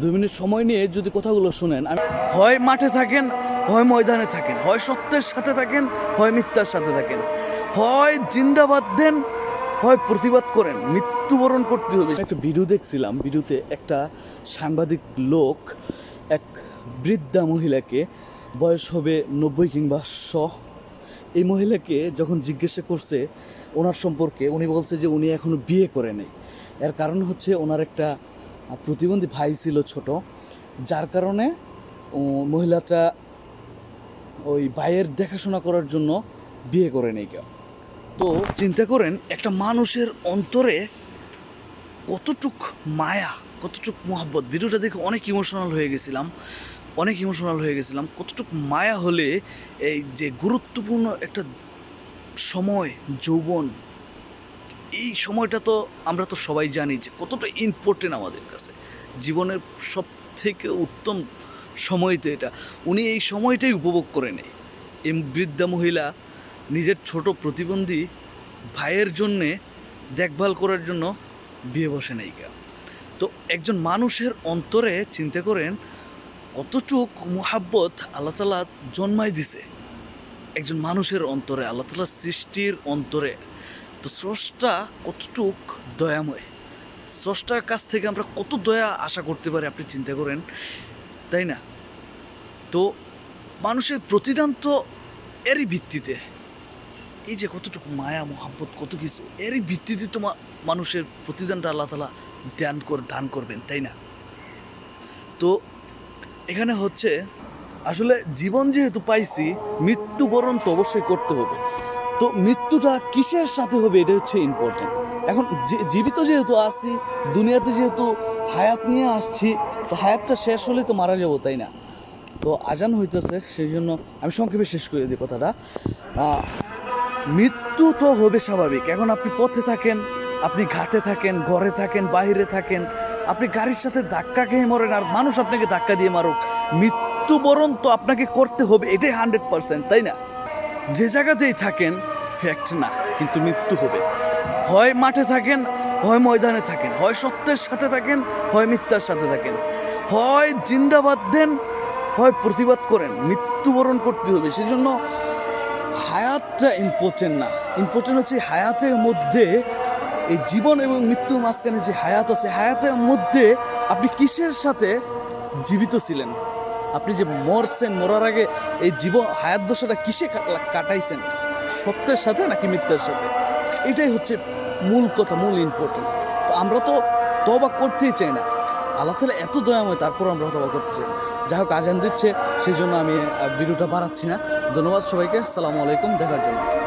দুই মিনিট সময় নিয়ে যদি কথাগুলো শুনেন হয় মাঠে থাকেন, হয় ময়দানে থাকেন, হয় সত্যের সাথে থাকেন, হয় মিথ্যার সাথে থাকেন। হয় জিন্দাবাদ দেন, হয় প্রতিবাদ করেন, মৃত্যুবরণ করতে হবে। একটা ভিডিও দেখছিলাম, ভিডিওতে একটা সাংবাদিক লোক, এক বৃদ্ধা মহিলাকে, বয়স হবে নব্বই কিংবা শ, এই মহিলাকে যখন জিজ্ঞাসা করছে, ওনার সম্পর্কে উনি বলছে যে উনি এখনও বিয়ে করে নেই। এর কারণ হচ্ছে ওনার একটা প্রতিবন্ধী ভাই ছিল ছোট, যার কারণে মহিলাটা ওই ভাইয়ের দেখাশোনা করার জন্য বিয়ে করে নেই কেউ। তো চিন্তা করেন, একটা মানুষের অন্তরে কতটুক মায়া, কতটুক মোহাব্বত, ভিডিওটা দেখে অনেক ইমোশনাল হয়ে গেছিলাম, অনেক ইমোশনাল হয়ে গেছিলাম, কতটুক মায়া হলে এই যে গুরুত্বপূর্ণ একটা সময়, যৌবন এই সময়টা তো আমরা তো সবাই জানি যে কতটা ইম্পর্টেন্ট আমাদের কাছে। জীবনের সব থেকে উত্তম সময় তো এটা। উনি এই সময়টাই উপভোগ করে নেয়। এই বৃদ্ধা মহিলা, নিজের ছোট প্রতিবন্ধী ভাইয়ের জন্যে দেখভাল করার জন্য বিয়ে বসে নেই কেউ। তো একজন মানুষের অন্তরে চিন্তা করেন, কতটুক মোহাব্বত আল্লাহ তালা জন্মাই দিছে? একজন মানুষের অন্তরে, আল্লাহ তালার সৃষ্টির অন্তরে তো স্রষ্টা কতটুক দয়াময়? স্রষ্টার কাছ থেকে আমরা কত দয়া আশা করতে পারি, আপনি চিন্তা করেন, তাই না? তো মানুষের প্রতিদান তো এরই ভিত্তিতে। এই যে কতটুকু মায়া, মোহাব্বত, কত কিছু, এরই ভিত্তিতে তো মানুষের প্রতিদানটা আল্লাহ তালা দান কর, দান করবেন, তাই না? তো এখানে হচ্ছে, আসলে জীবন যেহেতু পাইছি, মৃত্যুবরণ তো অবশ্যই করতে হবে। তো মৃত্যুটা কিসের সাথে হবে এটা হচ্ছে ইম্পর্টেন্ট এখন জীবিত যেহেতু আছি, দুনিয়াতে যেহেতু হায়াত নিয়ে আসছি, তো হায়াতটা শেষ হলে তো মারা যাব, তাই না? তো আজান হইতেছে, সেই জন্য আমি সংক্ষেপে শেষ করে দিই কথাটা। মৃত্যু তো হবে স্বাভাবিক। এখন আপনি পথে থাকেন, আপনি ঘাটে থাকেন, ঘরে থাকেন বাইরে থাকেন, আপনি গাড়ির সাথে ধাক্কা খেয়ে মরেন, আর মানুষ আপনাকে ধাক্কা দিয়ে মারুক। মৃত্যুবরণ তো আপনাকে করতে হবে, এটাই হান্ড্রেড পার্সেন্ট তাই না? যে জায়গাতেই থাকেন ফ্যাক্ট না, কিন্তু মৃত্যু হবে। হয় মাঠে থাকেন, হয় ময়দানে থাকেন, হয় সত্যের সাথে থাকেন, হয় মিথ্যার সাথে থাকেন। হয় জিন্দাবাদ দেন, হয় প্রতিবাদ করেন, মৃত্যুবরণ করতে হবে। সেজন্য হায়াতটা ইম্পর্টেন্ট না। ইম্পর্টেন্ট হচ্ছে হায়াতের মধ্যে এই জীবন এবং মৃত্যুর মাঝখানে যে হায়াত আছে, হায়াতের মধ্যে আপনি কিসের সাথে জীবিত ছিলেন? আপনি যে মরছেন, মরার আগে এই জীবন, হায়াত দশাটা কিসে কাটাইছেন? সত্যের সাথে নাকি মিথ্যার সাথে? এটাই হচ্ছে মূল কথা, মূল ইম্পর্টেন্ট তো আমরা তো তবা করতেই চাই না। আল্লাহ তালা এত দয়াময় তারপর আমরা তবা করতে চাই। যাই হোক, আজান দিচ্ছে সেই জন্য আমি ভিডিওটা বাড়াচ্ছি না। ধন্যবাদ সবাইকে। আসসালামু আলাইকুম, দেখার জন্য।